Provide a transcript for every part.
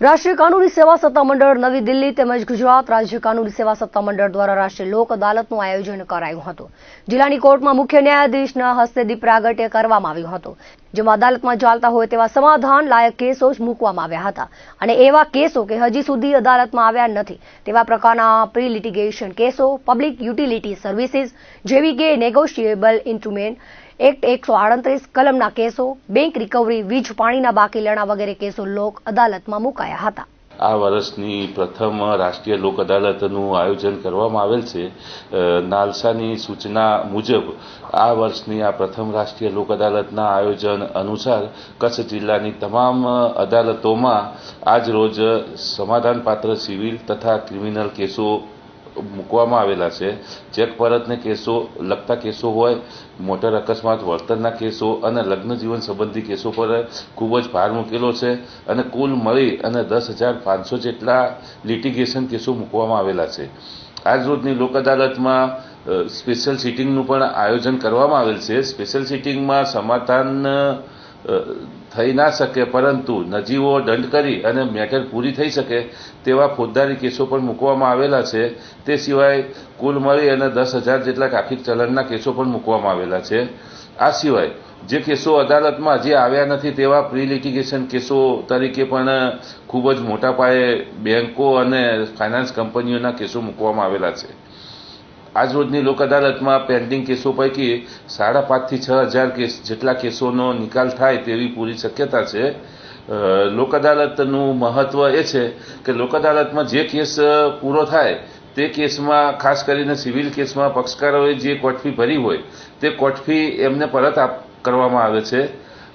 રાષ્ટ્રીય કાનૂની સેવા સત્તામંડળ નવી દિલ્હી તેમજ ગુજરાત રાજ્ય કાનૂની સેવા સત્તામંડળ દ્વારા રાષ્ટ્રીય લોક અદાલતનું આયોજન કરાયું હતું. જિલ્લાની કોર્ટમાં મુખ્ય ન્યાયાધીશના હસ્તે દીપ કરવામાં આવ્યું હતું. જેમાં અદાલતમાં ચાલતા હોય તેવા સમાધાન લાયક કેસો જ મૂકવામાં આવ્યા હતા. અને એવા કેસો કે હજી સુધી અદાલતમાં આવ્યા નથી. તેવા પ્રકારના પ્રી લિટિગેશન કેસો પબ્લિક યુટિલિટી સર્વિસીસ જેવી કે નેગોશિયેબલ ઇન્સ્ટ્રુમેન્ટ એક્ટ એકસો આડત્રીસ કલમના કેસો, બેંક રિકવરી, વીજ પાણીના બાકી લેણા વગેરે કેસો લોક અદાલતમાં મુકાયા હતા. આ વર્ષની પ્રથમ રાષ્ટ્રીય લોક અદાલતનું આયોજન કરવામાં આવેલ છે. નાલસાની સૂચના મુજબ આ વર્ષની આ પ્રથમ રાષ્ટ્રીય લોક અદાલતના આયોજન અનુસાર કચ્છ જિલ્લાની તમામ અદાલતોમાં આજ રોજ સમાધાનપાત્ર સિવિલ તથા ક્રિમિનલ કેસો મૂકવામાં આવેલા છે. ચેક પરતને કેસો, લગતા કેસો હોય, મોટર અકસ્માત, વળતરના કેસો અને લગ્ન જીવન સંબંધી કેસો પર ખૂબ જ ભાર મૂકેલો છે અને કુલ મળી અને દસ હજાર પાંચસો જેટલા લિટિગેશન કેસો મૂકવામાં આવેલા છે. આજ રોજની લોક અદાલતમાં સ્પેશિયલ સિટિંગનું પણ આયોજન કરવામાં આવેલ છે. સ્પેશિયલ સિટિંગમાં સમાધાન થઈ ના શકે, પરંતુ નજીવો દંડ કરી અને મેટર પૂરી થઈ શકે તેવા ફોજદારી કેસો પણ મૂકવામાં આવેલા છે. તે સિવાય કુલ મળી અને દસ હજાર જેટલા ટ્રાફિક ચલણના કેસો પણ મૂકવામાં આવેલા છે. આ સિવાય જે કેસો અદાલતમાં હજી આવ્યા નથી તેવા પ્રી લિટિગેશન કેસો તરીકે પણ ખૂબ જ મોટા પાયે બેન્કો અને ફાઇનાન્સ કંપનીઓના કેસો મૂકવામાં આવેલા છે. આજ રોજની લોક અદાલતમાં પેન્ડિંગ કેસો પૈકી સાડા પાંચથી છ હજાર કેસ જેટલા કેસોનો નિકાલ થાય તેવી પૂરી શક્યતા છે. લોક અદાલતનું મહત્વ એ છે કે લોક અદાલતમાં જે કેસ પૂરો થાય તે કેસમાં, ખાસ કરીને સિવિલ કેસમાં પક્ષકારોએ જે કોર્ટ ફી ભરી હોય તે કોર્ટ ફી એમને પરત કરવામાં આવે છે.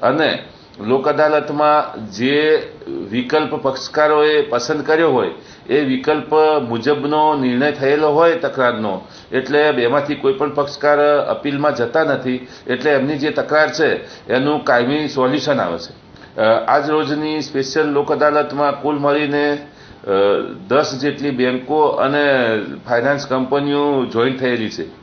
અને લોક અદાલતમાં જે વિકલ્પ પક્ષકારોએ પસંદ કર્યો હોય, એ વિકલ્પ મુજબનો નિર્ણય થયેલો હોય તકરારનો, એટલે બેમાંથી કોઈ પણ પક્ષકાર અપીલમાં જતા નથી, એટલે એમની જે તકરાર છે, એનું કાયમી સોલ્યુશન આવે છે. આજ રોજની સ્પેશિયલ લોક અદાલતમાં કુલ મળીને દસ જેટલી બેન્કો અને ફાઇનાન્સ કંપનીઓ જોઈન થયેલી છે.